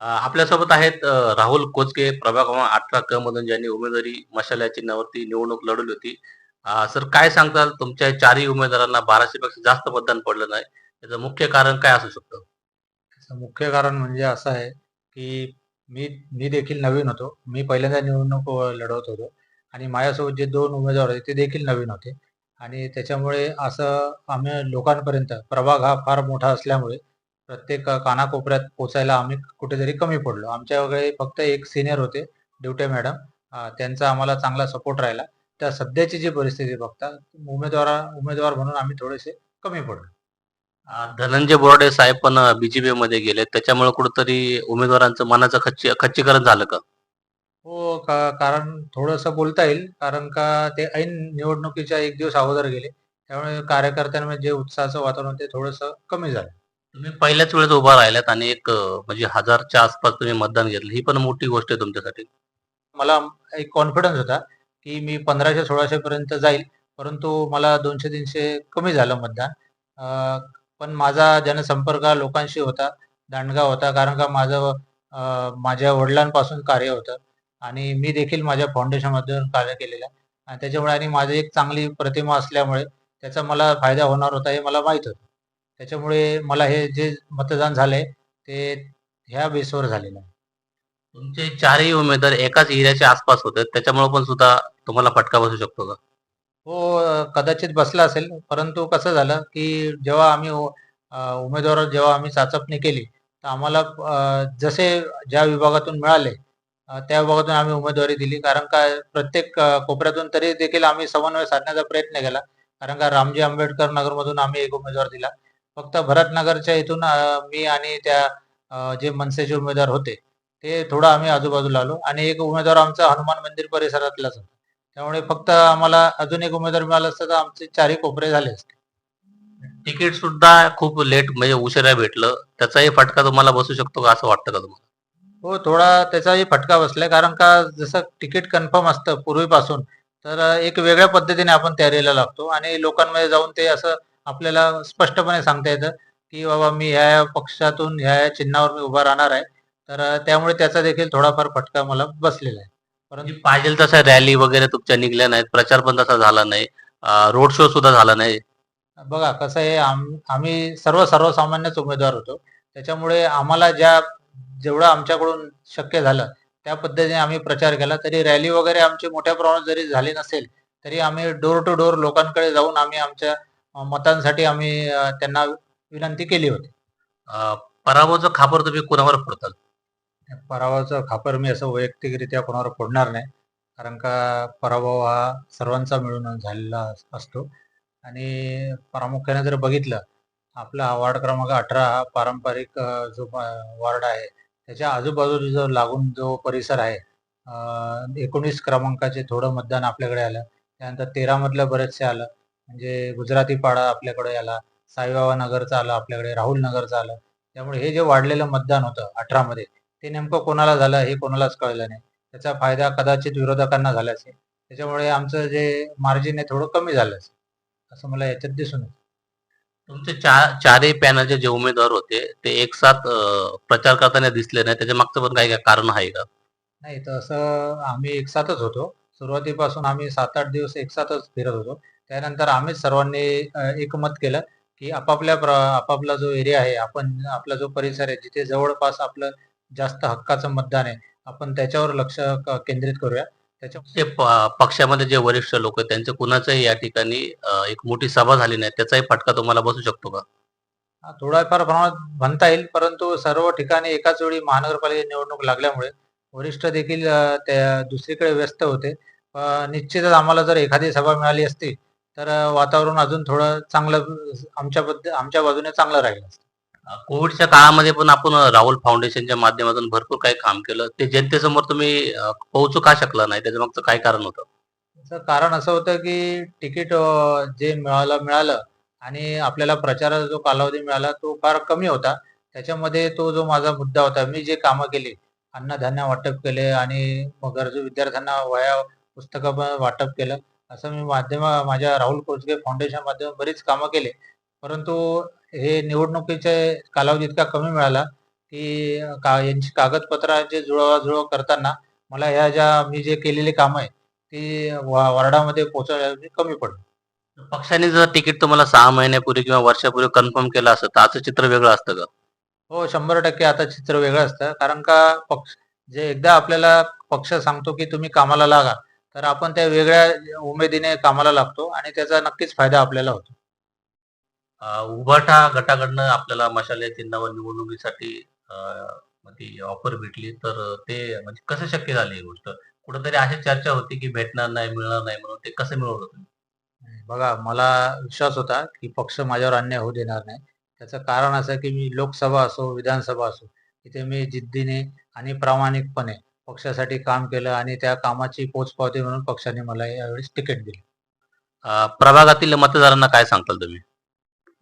आपल्यासोबत आहेत राहुल कोचके प्रभाग अठरा क मधून ज्यांनी उमेदवारी मशाल या चिन्हावरती निवडणूक लढवली होती. सर काय सांगताल तुमच्या चारही उमेदवारांना बाराशे पेक्षा जास्त मतदान पडलं नाही. त्याचं मुख्य कारण काय असू शकतं? त्याचं मुख्य कारण म्हणजे असं आहे, की मी मी देखील नवीन होतो. मी पहिल्यांदा निवडणूक लढवत होतो आणि माझ्यासोबत जे दोन उमेदवार होते ते देखील नवीन होते आणि त्याच्यामुळे असं आम्ही लोकांपर्यंत प्रभाग हा फार मोठा असल्यामुळे प्रत्येक कानाकोपऱ्यात पोहोचायला आम्ही कुठेतरी कमी पडलो. आमच्याकडे फक्त एक सीनियर होते, डिवटे मॅडम. त्यांचा आम्हाला चांगला सपोर्ट राहिला. तर सध्याची जी परिस्थिती बघता उमेदवारा उमेदवार म्हणून आम्ही थोडेसे कमी पडलो. धनंजय बोराडे साहेब पण अ, बी-जे-पीमध्ये गेले. त्याच्यामुळे कुठेतरी उमेदवारांचं मनाचं खच्ची खच्चीकरण झालं का? हो, का कारण थोडंसं बोलता येईल. कारण का ते ऐन निवडणुकीच्या 1 दिवस अगोदर गेले. त्यामुळे कार्यकर्त्यांमध्ये जे उत्साहाचं वातावरण ते थोडंसं कमी झालं. तुम्ही पहिल्याच वेळेस उभा राहिलात आणि एक म्हणजे 1000च्या आसपास तुम्ही मतदान घेतलं. ही पण मोठी गोष्ट आहे तुमच्यासाठी. मला एक कॉन्फिडन्स होता, की मी पंधराशे सोळाशे पर्यंत जाईल. परंतु मला दोनशे तीनशे कमी झालं मतदान. पण माझा जनसंपर्क लोकांशी होता, दांडगा होता. कारण का माझं माझ्या वडिलांपासून कार्य होतं आणि मी देखील माझ्या फाउंडेशनमधून कार्य केलेलं आहे आणि त्याच्यामुळे आणि माझी एक चांगली प्रतिमा असल्यामुळे त्याचा मला फायदा होणार होता हे मला माहीत होतं. त्याच्यामुळे मला हे जे मतदान झालंय ते ह्या बेसवर झालेलं आहे. तुमचे चारही उमेदवार एकाच एरियाच्या आसपास होते. त्याच्यामुळे पण सुद्धा तुम्हाला फटका बसू शकतो का? हो, कदाचित बसला असेल. परंतु कसं झालं, की जेव्हा आम्ही उमेदवार जेव्हा आम्ही चाचपणी केली, तर आम्हाला जसे ज्या विभागातून मिळाले त्या विभागातून आम्ही उमेदवारी दिली. कारण का प्रत्येक कोपऱ्यातून तरी देखील आम्ही समन्वय साधण्याचा प्रयत्न केला. कारण का रामजी आंबेडकर नगरमधून आम्ही एक उमेदवार दिला. फक्त भरतनगरच्या इथून मी आणि त्या जे मनसेचे उमेदवार होते, ते थोडं आम्ही आजूबाजूला आलो आणि एक उमेदवार आमचा हनुमान मंदिर परिसरातलाच होता. त्यामुळे फक्त आम्हाला अजून एक उमेदवार मिळाला असता तर आमचे चारही कोपरे झाले असते. तिकीट सुद्धा खूप लेट म्हणजे उशिरा भेटलं. त्याचाही फटका तुम्हाला बसू शकतो का असं वाटतं का तुम्हाला? हो, थोडा त्याचाही फटका बसलाय. कारण का जसं तिकीट कन्फर्म असतं पूर्वीपासून, तर एक वेगळ्या पद्धतीने आपण तयारीला लागतो आणि लोकांमध्ये जाऊन ते असं आपल्याला स्पष्टपणे सांगता येतं, की बाबा मी ह्या-ह्या पक्षातून ह्या-ह्या चिन्हावर मी उभा राहणार आहे. तर त्यामुळे त्याचा देखील थोडाफार फटका मला बसलेला आहे. परंतु पाहिजेल तशा रॅली वगैरे तुमच्या निघल्या नाहीत. प्रचार पण तसा झाला नाही. रोड शो सुद्धा झाला नाही. बघा कसं आहे आम आम्ही सर्व सर्वसामान्यच उमेदवार होतो. त्याच्यामुळे आम्हाला ज्या जेवढं आमच्याकडून शक्य झालं, त्या पद्धतीने आम्ही प्रचार केला. तरी रॅली वगैरे आमची मोठ्या प्रमाणात जरी झाली नसेल, तरी आम्ही डोर टू डोर लोकांकडे जाऊन आम्ही आमच्या मतांसाठी आम्ही त्यांना विनंती केली होती. पराभवाचं खापर तुम्ही कुणावर फोडताल? पराभवाचं खापर मी असं वैयक्तिकरित्या कोणावर फोडणार नाही. कारण का पराभव हा सर्वांचा मिळून झालेला अस असतो आणि प्रामुख्याने जर बघितलं, आपला वार्ड क्रमांक 18 हा पारंपरिक जो वार्ड आहे, त्याच्या आजूबाजूला जो लागून जो परिसर आहे, 19 क्रमांकाचे थोडं मतदान आपल्याकडे आलं. त्यानंतर 13 मधलं बरेचसे आलं. म्हणजे गुजराती पाडा आपल्याकडे आला, साईबाबा नगरचं आलं आपल्याकडे, राहुल नगरचं आलं. त्यामुळे हे जे वाढलेलं मतदान होतं 18 मध्ये, ते नेमकं कोणाला झालं हे कोणालाच कळलं नाही. त्याचा फायदा कदाचित विरोधकांना झाला असेल. त्याच्यामुळे आमचं जे मार्जिन आहे थोडं कमी झालं असेल, असं मला याच्यात दिसून येतं. तुमचे चार चारही पॅनलचे जे उमेदवार होते, ते एक साथ प्रचार करताना दिसले नाही. त्याच्यामागचं पण काही कारण आहे का? नाही तसं आम्ही एकसाथच होतो. सुरुवातीपासून आम्ही 7-8 दिवस एकसाथच फिरत होतो. त्यानंतर आम्हीच सर्वांनी एकमत केलं, की आपापल्या प्र आपापला जो एरिया आहे, आपण आपला जो परिसर आहे, जिथे जवळपास आपलं जास्त हक्काचं मतदान आहे, आपण त्याच्यावर लक्ष केंद्रित करूया. त्याच्या पक्षामध्ये जे वरिष्ठ लोक आहेत, त्यांचं कुणाचंही या ठिकाणी एक मोठी सभा झाली नाही. त्याचाही फटका तुम्हाला बसू शकतो का? थोड्याफार प्रमाणात म्हणता येईल, परंतु सर्व ठिकाणी एकाच वेळी महानगरपालिका निवडणूक लागल्यामुळे वरिष्ठ देखील दुसरीकडे व्यस्त होते. निश्चितच आम्हाला जर एखादी सभा मिळाली असती, तर वातावरण अजून थोडं चांगलं आमच्या बद्द आमच्या बाजूने चांगलं राहिलं कोविडच्या काळामध्ये पण आपण राहुल फाउंडेशनच्या माध्यमातून भरपूर काही काम केलं. ते जनतेसमोर तुम्ही पोहोचू का शकला नाही? त्याच्यामागचं काय कारण होतं? त्याचं कारण असं होतं, की तिकीट जे मिळालं मिळालं आणि आपल्याला प्रचाराचा जो कालावधी मिळाला तो फार कमी होता. त्याच्यामध्ये तो जो माझा मुद्दा होता, मी जे कामं केली, अन्नधान्य वाटप केले आणि मग गरजू विद्यार्थ्यांना वह्या, पुस्तकं वाटप केलं. असं मी माध्यम माझ्या राहुल कोचगे फाउंडेशन माध्यमातून बरीच कामं केली. परंतु हे निवडणुकीचे कालावधी इतका कमी मिळाला, की का यांची कागदपत्राचे जुळवाजुळव करताना मला ह्या ज्या मी जे केलेली कामं आहे ती वार्डामध्ये पोहोचवण्यासाठी कमी पडली. पक्षाने जर तिकीट तुम्हाला 6 महिन्यापूर्वी किंवा वर्षापूर्वी कन्फर्म केलं असतं, तर आजचं चित्र वेगळं असतं का? हो, 100% आता चित्र वेगळं असतं. कारण का पक्ष जे एकदा आपल्याला पक्ष सांगतो की तुम्ही कामाला लागा, तर आपण त्या वेगळ्या उमेदीने कामाला लागतो आणि त्याचा नक्कीच फायदा आपल्याला होतो. उभाटा गटाकडनं आपल्याला मशाले चिन्हावर निवडणुकीसाठी ती ऑफर भेटली, तर ते म्हणजे कसं शक्य झाली ही गोष्ट? कुठेतरी अशी चर्चा होती की भेटणार नाही, मिळणार नाही म्हणून ते कसं मिळवलं तुम्ही? बघा मला विश्वास होता की पक्ष माझ्यावर अन्याय होऊ देणार नाही. त्याचं कारण असं की मी लोकसभा असो, विधानसभा असो, तिथे मी जिद्दीने आणि प्रामाणिकपणे पक्षासाठी काम केलं आणि त्या कामाची पोचपावती म्हणून पक्षाने मला यावेळेस तिकीट दिली. अ, प्रभागातील मतदारांना काय सांगताल तुम्ही?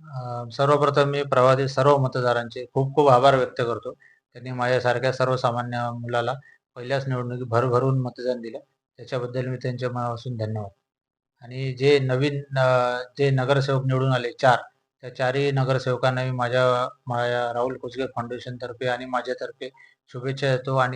अ, सर्वप्रथम मी प्रवासी सर्व मतदारांचे खूप खूप आभार व्यक्त करतो. त्यांनी माझ्यासारख्या सर्वसामान्य मुलाला पहिल्याच निवडणुकीत भरभरून मतदान दिलं. त्याच्याबद्दल मी त्यांच्या मनापासून धन्यवाद. आणि जे नवीन अ, जे नगरसेवक निवडून आले 4 त्या चारही नगरसेवकांना मी माझ्या माझ्या राहुल कुचगे फाउंडेशनतर्फे आणि माझ्यातर्फे शुभेच्छा देतो आणि